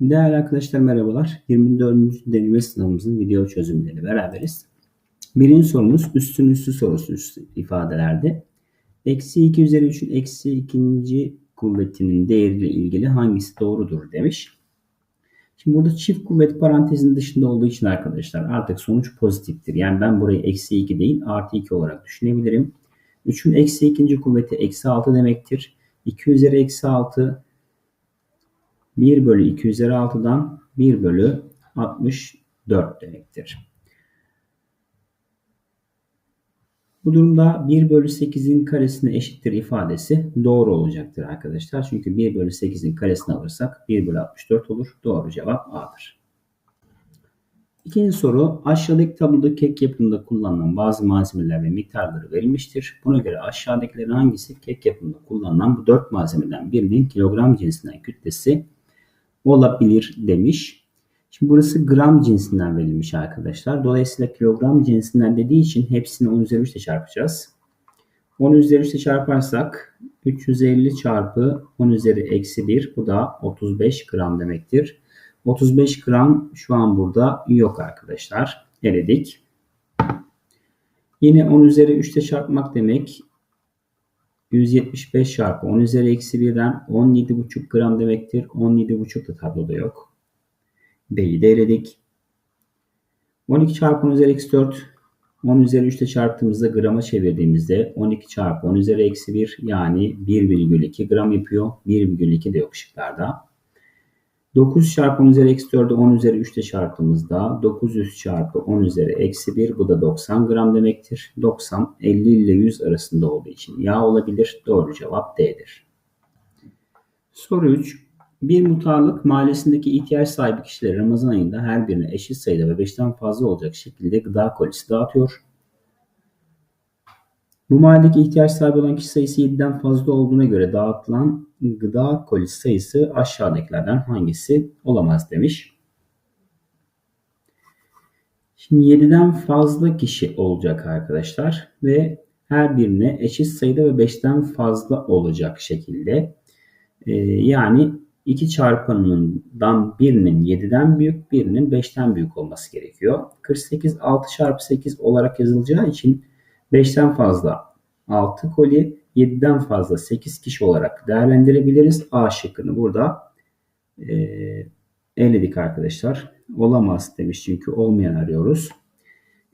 Değerli arkadaşlar merhabalar. 24. deneme sınavımızın video çözümleri beraberiz. Birinci sorumuz üstün üstü sorusu üstü ifadelerde. Eksi 2 üzeri 3'ün eksi ikinci kuvvetinin değeriyle ilgili hangisi doğrudur demiş. Şimdi burada çift kuvvet parantezin dışında olduğu için arkadaşlar artık sonuç pozitiftir. Yani ben burayı eksi 2 değil artı 2 olarak düşünebilirim. 3'ün eksi ikinci kuvveti eksi 6 demektir. 2 üzeri eksi 6 1 bölü 2 üzeri 6'dan 1 bölü 64 demektir. Bu durumda 1 bölü 8'in karesine eşittir ifadesi doğru olacaktır arkadaşlar. Çünkü 1 bölü 8'in karesini alırsak 1 bölü 64 olur. Doğru cevap A'dır. İkinci soru aşağıdaki tabloda kek yapımında kullanılan bazı malzemeler ve miktarları verilmiştir. Buna göre aşağıdakilerin hangisi kek yapımında kullanılan bu 4 malzemeden birinin kilogram cinsinden kütlesi olabilir demiş. Şimdi burası gram cinsinden verilmiş arkadaşlar. Dolayısıyla kilogram cinsinden dediği için hepsini 10 üzeri 3 ile çarpacağız. 10 üzeri 3 ile çarparsak 350 çarpı 10 üzeri eksi 1 bu da 35 gram demektir. 35 gram şu an burada yok arkadaşlar. Eledik. Yine 10 üzeri 3 ile çarpmak demek 175 çarpı 10 üzeri eksi 1'den 17,5 gram demektir. 17,5 da tabloda yok. B'yi de eledik. 12 çarpı 10 üzeri eksi 4 10 üzeri 3 ile çarptığımızda grama çevirdiğimizde 12 çarpı 10 üzeri eksi 1 yani 1,2 gram yapıyor. 1,2 de yok ışıklarda. 9 çarpı 10 üzeri eksi 4'ü 10 üzeri 3 ile çarptığımızda 900 çarpı 10 üzeri eksi 1 bu da 90 gram demektir. 90 50 ile 100 arasında olduğu için yağ olabilir. Doğru cevap D'dir. Soru 3. Bir mutarlık mahallesindeki ihtiyaç sahibi kişileri Ramazan ayında her birine eşit sayıda ve 5'ten fazla olacak şekilde gıda kolisi dağıtıyor. Bu mahalledeki ihtiyaç sahibi olan kişi sayısı 7'den fazla olduğuna göre dağıtılan gıda kolisi sayısı aşağıdakilerden hangisi olamaz demiş. Şimdi 7'den fazla kişi olacak arkadaşlar ve her birine eşit sayıda ve 5'ten fazla olacak şekilde. Ee, yani 2 çarpanından birinin 7'den büyük, birinin 5'ten büyük olması gerekiyor. 48 6 çarpı 8 olarak yazılacağı için 5'ten fazla 6 koli, 7'den fazla 8 kişi olarak değerlendirebiliriz. A şıkkını burada e, eledik arkadaşlar. Olamaz demiş çünkü olmayan arıyoruz.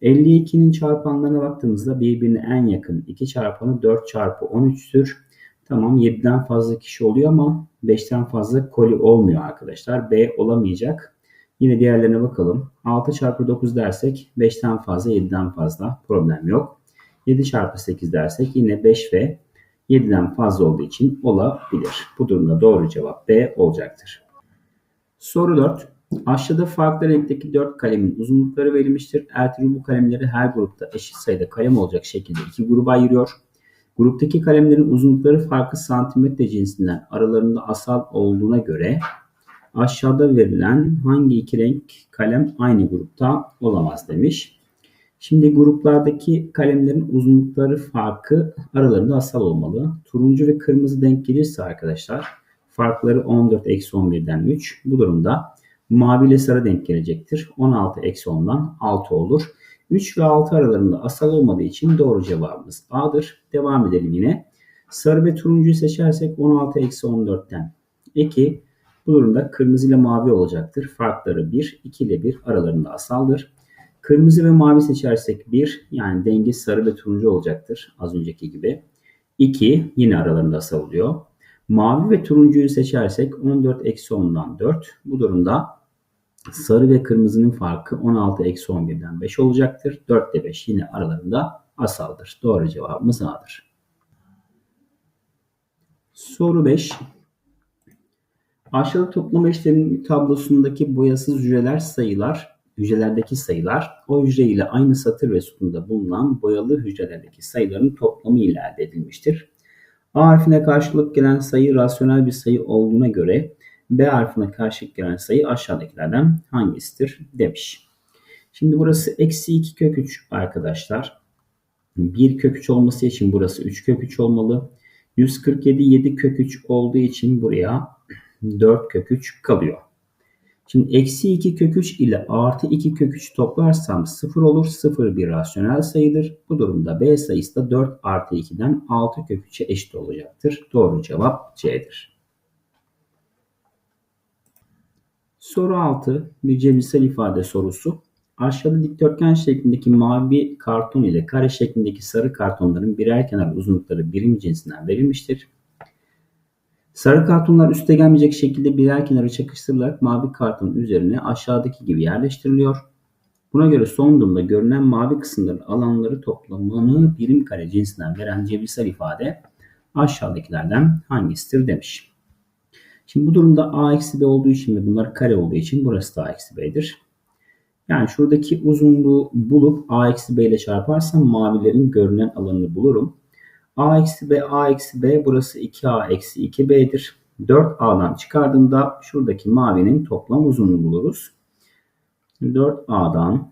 52'nin çarpanlarına baktığımızda birbirine en yakın 2 çarpanı 4 çarpı 13'tür. Tamam 7'den fazla kişi oluyor ama 5'ten fazla koli olmuyor arkadaşlar. B olamayacak. Yine diğerlerine bakalım. 6 çarpı 9 dersek 5'ten fazla 7'den fazla problem yok. 7 çarpı 8 dersek yine 5 ve 7'den fazla olduğu için olabilir. Bu durumda doğru cevap B olacaktır. Soru 4. Aşağıda farklı renkteki 4 kalemin uzunlukları verilmiştir. Ertuğrul bu kalemleri her grupta eşit sayıda kalem olacak şekilde iki gruba ayırıyor. Gruptaki kalemlerin uzunlukları farklı santimetre cinsinden aralarında asal olduğuna göre aşağıda verilen hangi iki renk kalem aynı grupta olamaz demiş. Şimdi gruplardaki kalemlerin uzunlukları farkı aralarında asal olmalı. Turuncu ve kırmızı denk gelirse arkadaşlar farkları 14 eksi 11'den 3. Bu durumda mavi ile sarı denk gelecektir. 16 eksi 10'dan 6 olur. 3 ve 6 aralarında asal olmadığı için doğru cevabımız A'dır. Devam edelim yine. Sarı ve turuncuyu seçersek 16 eksi 14'ten 2. Bu durumda kırmızı ile mavi olacaktır. Farkları 1, 2 ile 1 aralarında asaldır. Kırmızı ve mavi seçersek 1 yani denge sarı ve turuncu olacaktır az önceki gibi. 2 yine aralarında asal Mavi ve turuncuyu seçersek 14 eksi 10'dan 4. Bu durumda sarı ve kırmızının farkı 16 eksi 11'den 5 olacaktır. 4 ile 5 yine aralarında asaldır. Doğru cevabımız A'dır. Soru 5. Aşağıda toplama işlemi tablosundaki boyasız hücreler sayılar hücrelerdeki sayılar o hücre ile aynı satır ve sütunda bulunan boyalı hücrelerdeki sayıların toplamı ile elde edilmiştir. A harfine karşılık gelen sayı rasyonel bir sayı olduğuna göre B harfine karşılık gelen sayı aşağıdakilerden hangisidir demiş. Şimdi burası eksi 2 kök 3 arkadaşlar. 1 kök 3 olması için burası 3 kök 3 olmalı. 147 7 kök 3 olduğu için buraya 4 kök 3 kalıyor. Şimdi eksi 2 kök 3 ile artı 2 kök 3 toplarsam 0 olur. 0 bir rasyonel sayıdır. Bu durumda B sayısı da 4 artı 2'den 6 kök 3'e eşit olacaktır. Doğru cevap C'dir. Soru 6 bir cebirsel ifade sorusu. Aşağıda dikdörtgen şeklindeki mavi karton ile kare şeklindeki sarı kartonların birer kenar uzunlukları birim cinsinden verilmiştir. Sarı kartonlar üste gelmeyecek şekilde birer kenara çakıştırılarak mavi kartonun üzerine aşağıdaki gibi yerleştiriliyor. Buna göre son durumda görünen mavi kısımların alanları toplamını birim kare cinsinden veren cebirsel ifade aşağıdakilerden hangisidir demiş. Şimdi bu durumda a eksi b olduğu için ve bunlar kare olduğu için burası da a eksi b'dir. Yani şuradaki uzunluğu bulup a eksi b ile çarparsam mavilerin görünen alanını bulurum. A eksi b a eksi b burası 2a eksi 2b'dir. 4a'dan çıkardığımda şuradaki mavinin toplam uzunluğunu buluruz. 4a'dan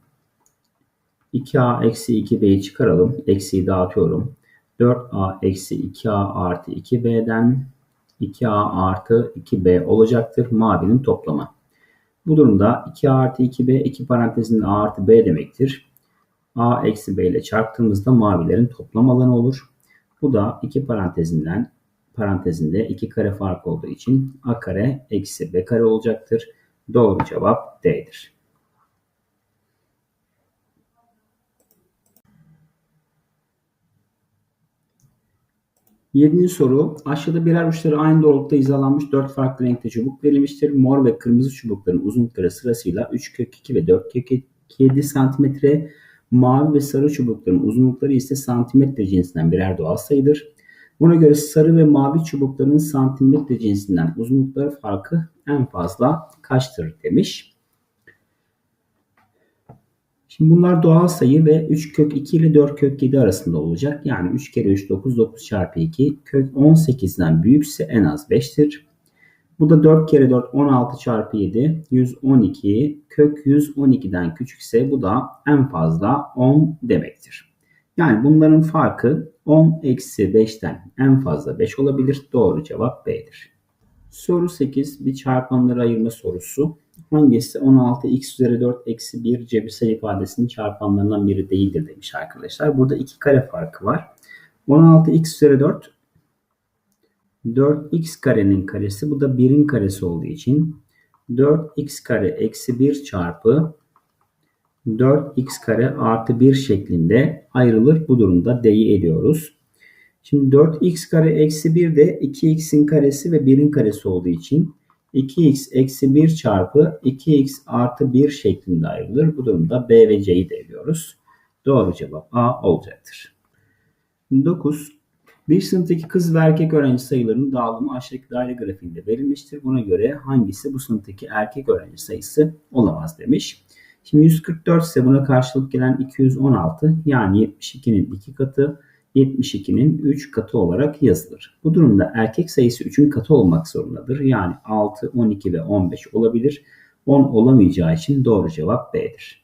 2a eksi 2b'yi çıkaralım. Eksiyi dağıtıyorum. 4a eksi 2a artı 2b'den 2a artı 2b olacaktır mavinin toplamı. Bu durumda 2a artı 2b 2 parantezinde a artı b demektir. a eksi b ile çarptığımızda mavilerin toplam alanı olur. Bu da 2 parantezinden parantezinde 2 kare fark olduğu için a kare eksi b kare olacaktır. Doğru cevap D'dir. Yedinci soru. Aşağıda birer uçları aynı doğrultuda hizalanmış 4 farklı renkte çubuk verilmiştir. Mor ve kırmızı çubukların uzunlukları sırasıyla 3 kök 2 ve 4 kök 7 cm. Mavi ve sarı çubukların uzunlukları ise santimetre cinsinden birer doğal sayıdır. Buna göre sarı ve mavi çubukların santimetre cinsinden uzunlukları farkı en fazla kaçtır demiş. Şimdi bunlar doğal sayı ve 3 kök 2 ile 4 kök 7 arasında olacak. Yani 3 kere 3 9 9 çarpı 2 kök 18'den büyükse en az 5'tir. Bu da 4 kere 4 16 çarpı 7 112 kök 112'den küçükse bu da en fazla 10 demektir. Yani bunların farkı 10 eksi 5'ten en fazla 5 olabilir. Doğru cevap B'dir. Soru 8 bir çarpanları ayırma sorusu. Hangisi 16 x üzeri 4 eksi 1 cebirsel ifadesinin çarpanlarından biri değildir demiş arkadaşlar. Burada iki kare farkı var. 16 x üzeri 4 4x karenin karesi bu da 1'in karesi olduğu için 4x kare eksi 1 çarpı 4x kare artı 1 şeklinde ayrılır. Bu durumda D'yi ediyoruz. Şimdi 4x kare eksi 1 de 2x'in karesi ve 1'in karesi olduğu için 2x eksi 1 çarpı 2x artı 1 şeklinde ayrılır. Bu durumda B ve C'yi de eliyoruz. Doğru cevap A olacaktır. 9. Bir sınıftaki kız ve erkek öğrenci sayılarının dağılımı aşağıdaki daire grafiğinde verilmiştir. Buna göre hangisi bu sınıftaki erkek öğrenci sayısı olamaz demiş. Şimdi 144 ise buna karşılık gelen 216 yani 72'nin 2 katı 72'nin 3 katı olarak yazılır. Bu durumda erkek sayısı 3'ün katı olmak zorundadır. Yani 6, 12 ve 15 olabilir. 10 olamayacağı için doğru cevap B'dir.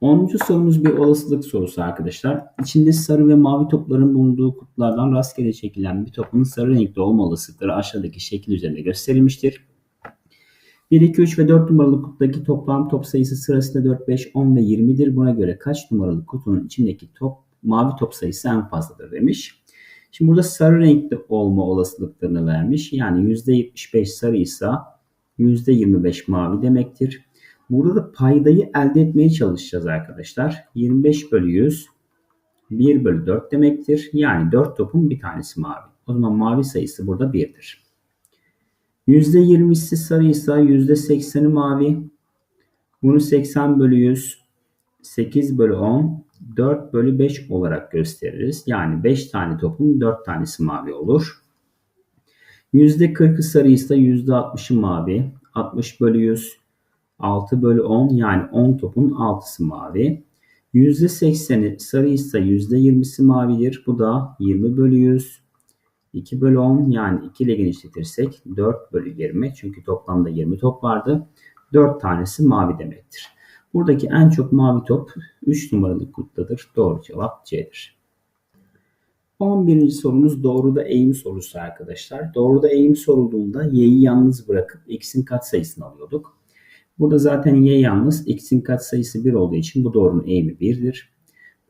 10. sorumuz bir olasılık sorusu arkadaşlar. İçinde sarı ve mavi topların bulunduğu kutulardan rastgele çekilen bir topun sarı renkli olma olasılıkları aşağıdaki şekil üzerinde gösterilmiştir. 1, 2, 3 ve 4 numaralı kutudaki toplam top sayısı sırasıyla 4, 5, 10 ve 20'dir. Buna göre kaç numaralı kutunun içindeki top mavi top sayısı en fazladır demiş. Şimdi burada sarı renkli olma olasılıklarını vermiş. Yani %75 sarıysa %25 mavi demektir. Burada da paydayı elde etmeye çalışacağız arkadaşlar. 25 bölü 100 1 bölü 4 demektir. Yani 4 topun bir tanesi mavi. O zaman mavi sayısı burada 1'dir. %20'si sarıysa %80'i mavi. Bunu 80 bölü 100, 8 bölü 10, 4 bölü 5 olarak gösteririz. Yani 5 tane topun 4 tanesi mavi olur. %40'ı sarıysa %60'ı mavi. 60 bölü 100, 6 bölü 10 yani 10 topun 6'sı mavi. %80'i sarıysa %20'si mavidir. Bu da 20 bölü 100, 2 bölü 10 yani 2 ile genişletirsek 4 bölü 20 çünkü toplamda 20 top vardı. 4 tanesi mavi demektir. Buradaki en çok mavi top 3 numaralı kutladır. Doğru cevap C'dir. 11. sorumuz doğruda eğim sorusu arkadaşlar. Doğruda eğim sorulduğunda y'yi yalnız bırakıp x'in katsayısını alıyorduk. Burada zaten y yalnız, x'in katsayısı 1 olduğu için bu doğrunun eğimi 1'dir.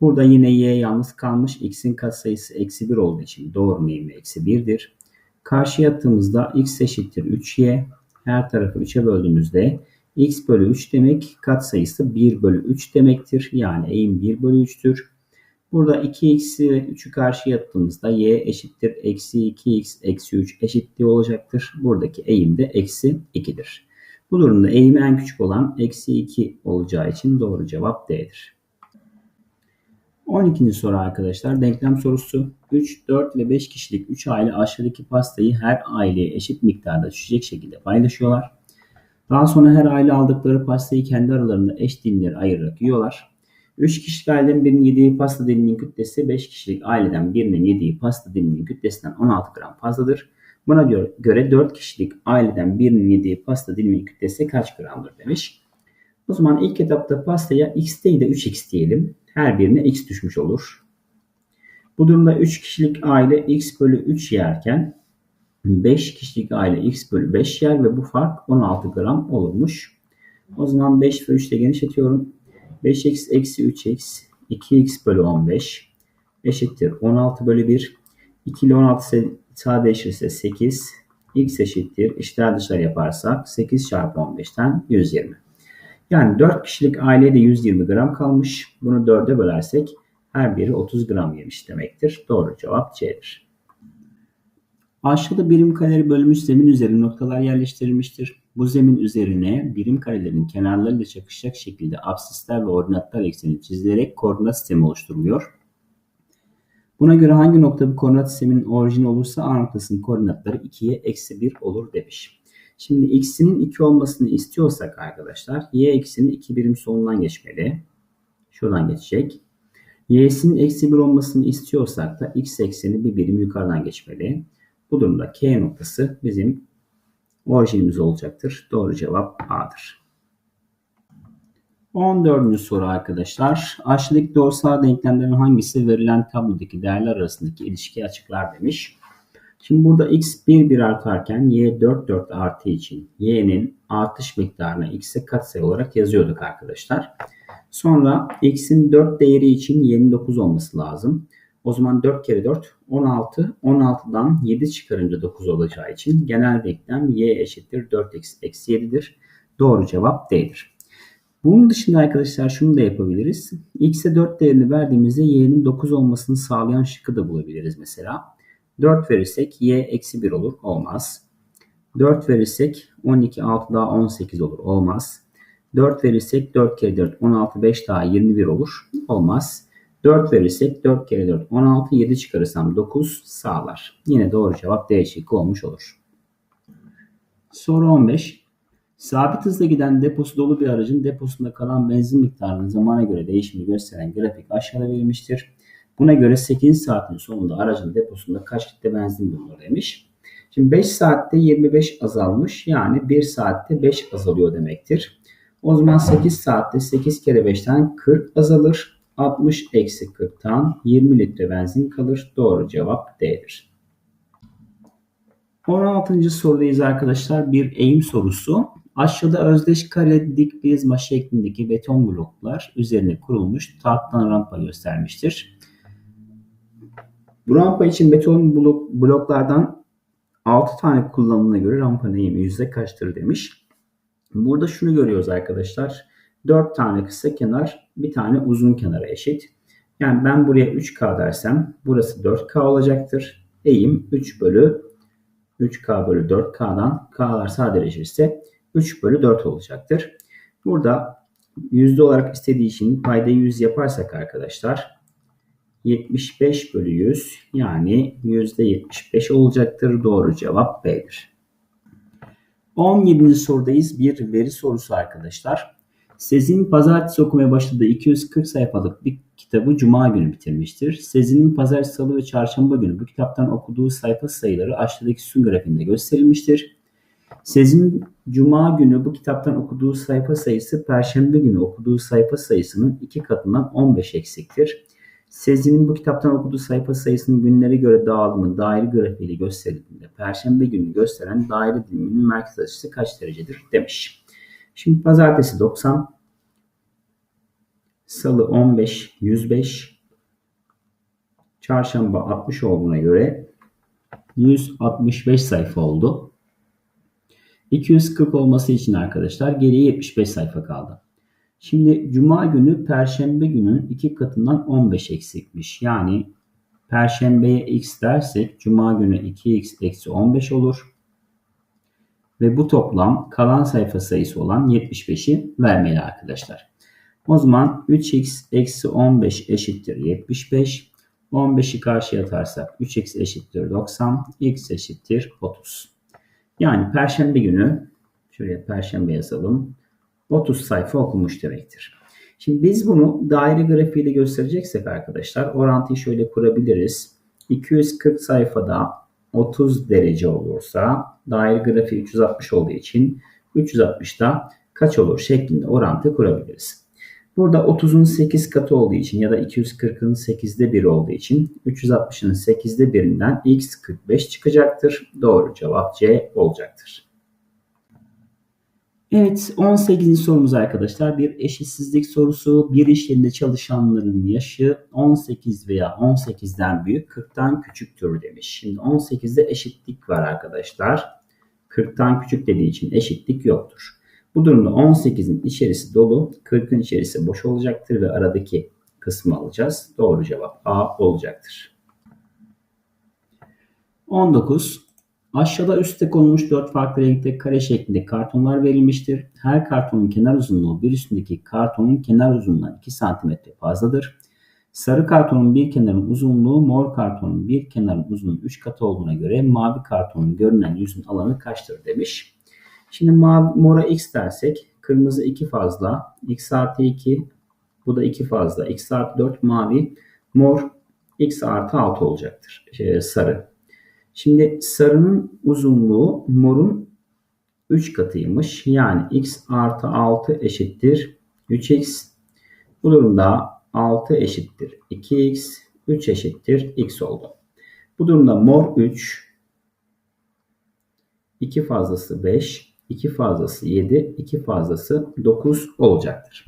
Burada yine y yalnız kalmış, x'in katsayısı eksi 1 olduğu için doğrunun eğimi eksi 1'dir. Karşıya attığımızda x eşittir 3y. Her tarafı 3'e böldüğümüzde x bölü 3 demek katsayısı 1 bölü 3 demektir. Yani eğim 1 bölü 3'tür. Burada 2x'i ve 3'ü karşıya attığımızda y eşittir eksi 2x eksi 3 eşitliği olacaktır. Buradaki eğim de eksi 2'dir. Bu durumda eğimi en küçük olan eksi 2 olacağı için doğru cevap D'dir. 12. soru arkadaşlar denklem sorusu. 3, 4 ve 5 kişilik 3 aile aşağıdaki pastayı her aileye eşit miktarda düşecek şekilde paylaşıyorlar. Daha sonra her aile aldıkları pastayı kendi aralarında eş dilimlere ayırarak yiyorlar. 3 kişilik aileden birinin yediği pasta diliminin kütlesi 5 kişilik aileden birinin yediği pasta diliminin kütlesinden 16 gram fazladır. Buna göre 4 kişilik aileden birinin yediği pasta diliminin kütlesi kaç gramdır demiş. O zaman ilk etapta pastaya x değil de 3x diyelim. Her birine x düşmüş olur. Bu durumda 3 kişilik aile x bölü 3 yerken 5 kişilik aile x bölü 5 yer ve bu fark 16 gram olurmuş. O zaman 5 ve 3 ile genişletiyorum. 5x eksi 3x 2x bölü 15 eşittir 16 bölü 1. 2 ile 16 sadeleşirse 8. x eşittir. İşler dışarı yaparsak 8 çarpı 15'ten 120. Yani 4 kişilik ailede 120 gram kalmış. Bunu 4'e bölersek her biri 30 gram yemiş demektir. Doğru cevap C'dir. Aşağıda birim kareleri bölmüş zemin üzerine noktalar yerleştirilmiştir. Bu zemin üzerine birim karelerin kenarlarıyla çakışacak şekilde absisler ve ordinatlar ekseni çizilerek koordinat sistemi oluşturuluyor. Buna göre hangi nokta bu koordinat sisteminin orijini olursa A noktasının koordinatları 2'ye eksi 1 olur demiş. Şimdi x'inin 2 olmasını istiyorsak arkadaşlar y ekseni 2 birim solundan geçmeli. Şuradan geçecek. y'sinin eksi 1 olmasını istiyorsak da x ekseni bir birim yukarıdan geçmeli. Bu durumda K noktası bizim orijinimiz olacaktır. Doğru cevap A'dır. 14. soru arkadaşlar. Aşağıdaki doğrusal denklemlerin hangisi verilen tablodaki değerler arasındaki ilişkiyi açıklar demiş. Şimdi burada x 1 1 artarken y 4 4 artı için y'nin artış miktarını x'e katsayı olarak yazıyorduk arkadaşlar. Sonra x'in 4 değeri için y'nin 9 olması lazım. O zaman 4 kere 4 16. 16'dan 7 çıkarınca 9 olacağı için genel denklem y eşittir 4 eksi 7'dir. Doğru cevap D'dir. Bunun dışında arkadaşlar şunu da yapabiliriz. X'e 4 değerini verdiğimizde y'nin 9 olmasını sağlayan şıkkı da bulabiliriz mesela. 4 verirsek y eksi 1 olur. Olmaz. 4 verirsek 12 6 daha 18 olur. Olmaz. 4 verirsek 4 kere 4 16 5 daha 21 olur. Olmaz. 4 verirsek 4 kere 4 16 7 çıkarırsam 9 sağlar. Yine doğru cevap D şıkkı olmuş olur. Soru 15. Sabit hızla giden deposu dolu bir aracın deposunda kalan benzin miktarının zamana göre değişimi gösteren grafik aşağıda verilmiştir. Buna göre 8 saatin sonunda aracın deposunda kaç litre benzin bulunur demiş. Şimdi 5 saatte 25 azalmış yani 1 saatte 5 azalıyor demektir. O zaman 8 saatte 8 kere 5'ten 40 azalır. 60 eksi 40'tan 20 litre benzin kalır. Doğru cevap D'dir. 16. sorudayız arkadaşlar. Bir eğim sorusu. Aşağıda özdeş kare dik prizma şeklindeki beton bloklar üzerine kurulmuş tahtadan rampa göstermiştir. Bu rampa için beton blok, bloklardan 6 tane kullanımına göre rampanın eğimi yüzde kaçtır demiş. Burada şunu görüyoruz arkadaşlar. 4 tane kısa kenar, bir tane uzun kenara eşit. Yani ben buraya 3K dersem burası 4K olacaktır. Eğim 3 bölü 3K bölü 4K'dan K'lar sadeleşirse 3 bölü 4 olacaktır. Burada yüzde olarak istediği için payda 100 yaparsak arkadaşlar 75 bölü 100 yani yüzde 75 olacaktır. Doğru cevap B'dir. 17. sorudayız. Bir veri sorusu arkadaşlar. Sezin pazartesi okumaya başladığı 240 sayfalık bir kitabı Cuma günü bitirmiştir. Sezin'in pazartesi, salı ve çarşamba günü bu kitaptan okuduğu sayfa sayıları aşağıdaki sütun grafiğinde gösterilmiştir. Sezin Cuma günü bu kitaptan okuduğu sayfa sayısı Perşembe günü okuduğu sayfa sayısının iki katından 15 eksiktir. Sezi'nin bu kitaptan okuduğu sayfa sayısının günlere göre dağılımı daire grafiğiyle gösterildiğinde Perşembe günü gösteren daire diliminin merkez açısı kaç derecedir demiş. Şimdi pazartesi 90, salı 15, 105, çarşamba 60 olduğuna göre 165 sayfa oldu. 240 olması için arkadaşlar geriye 75 sayfa kaldı. Şimdi cuma günü perşembe günün iki katından 15 eksikmiş. Yani perşembeye x dersek cuma günü 2x eksi 15 olur. Ve bu toplam kalan sayfa sayısı olan 75'i vermeli arkadaşlar. O zaman 3x eksi 15 eşittir 75. 15'i karşıya atarsak 3x eşittir 90. x eşittir 30. Yani perşembe günü şuraya perşembe yazalım. 30 sayfa okumuş demektir. Şimdi biz bunu daire grafiğiyle göstereceksek arkadaşlar orantıyı şöyle kurabiliriz. 240 sayfada 30 derece olursa daire grafiği 360 olduğu için 360'da kaç olur şeklinde orantı kurabiliriz. Burada 30'un 8 katı olduğu için ya da 240'ın 8'de 1 olduğu için 360'ın 8'de 1'inden x 45 çıkacaktır. Doğru cevap C olacaktır. Evet 18. sorumuz arkadaşlar bir eşitsizlik sorusu. Bir iş yerinde çalışanların yaşı 18 veya 18'den büyük 40'tan küçüktür demiş. Şimdi 18'de eşitlik var arkadaşlar. 40'tan küçük dediği için eşitlik yoktur. Bu durumda 18'in içerisi dolu, 40'ın içerisi boş olacaktır ve aradaki kısmı alacağız. Doğru cevap A olacaktır. 19. Aşağıda üstte konulmuş dört farklı renkte kare şeklinde kartonlar verilmiştir. Her kartonun kenar uzunluğu bir üstündeki kartonun kenar uzunluğundan 2 cm fazladır. Sarı kartonun bir kenarın uzunluğu mor kartonun bir kenarın uzunluğu 3 katı olduğuna göre mavi kartonun görünen yüzün alanı kaçtır demiş. Şimdi mora x dersek kırmızı 2 fazla, x artı 2 bu da 2 fazla, x artı 4 mavi, mor x artı 6 olacaktır. Şey, sarı. Şimdi sarının uzunluğu morun 3 katıymış. Yani x artı 6 eşittir 3x. Bu durumda 6 eşittir 2x, 3 eşittir x oldu. Bu durumda mor 3, 2 fazlası 5, 2 fazlası 7, 2 fazlası 9 olacaktır.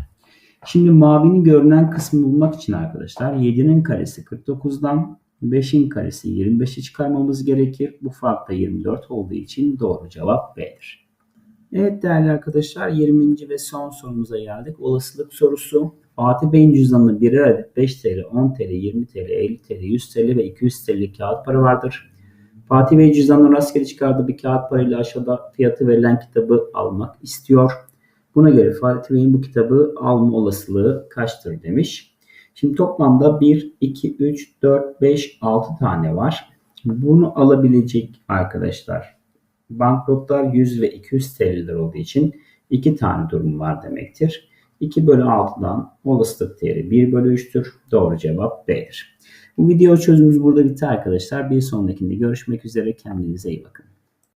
Şimdi mavinin görünen kısmı bulmak için arkadaşlar 7'nin karesi 49'dan 5'in karesi 25'i çıkarmamız gerekir. Bu fark da 24 olduğu için doğru cevap B'dir. Evet değerli arkadaşlar 20. ve son sorumuza geldik. Olasılık sorusu. Fatih Bey'in cüzdanında birer adet 5 TL, 10 TL, 20 TL, 50 TL, 100 TL ve 200 TL kağıt para vardır. Fatih Bey cüzdanından rastgele çıkardığı bir kağıt parayla aşağıda fiyatı verilen kitabı almak istiyor. Buna göre Fatih Bey'in bu kitabı alma olasılığı kaçtır demiş. Şimdi toplamda 1, 2, 3, 4, 5, 6 tane var. Bunu alabilecek arkadaşlar banknotlar 100 ve 200 TL'ler olduğu için 2 tane durum var demektir. 2 bölü 6'dan olasılık değeri 1 bölü 3'tür. Doğru cevap B'dir. Bu video çözümümüz burada bitti arkadaşlar. Bir sonrakinde görüşmek üzere. Kendinize iyi bakın.